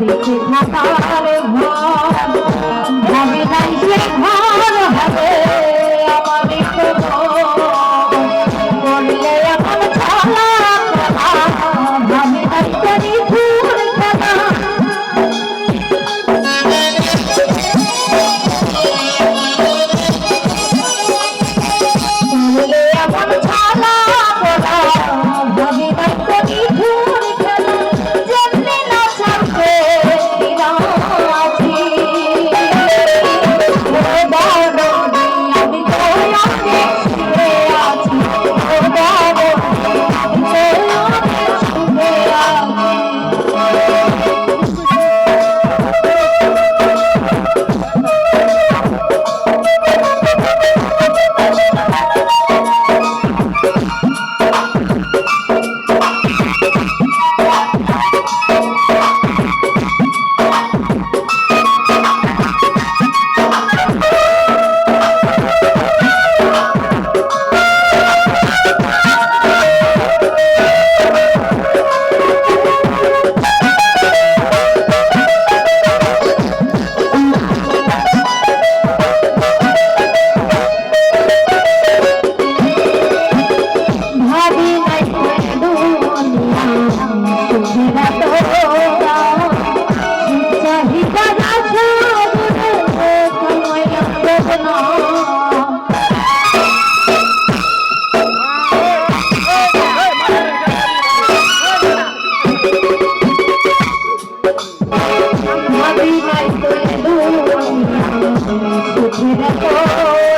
দেখে থাকার ঘর ভাবে নাই সে ঘর Oh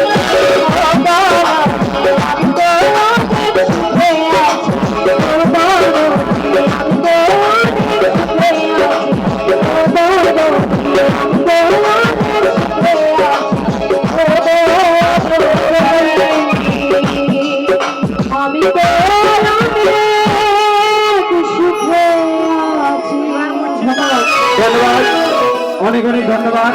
ধন্যবাদ। অনেক অনেক ধন্যবাদ।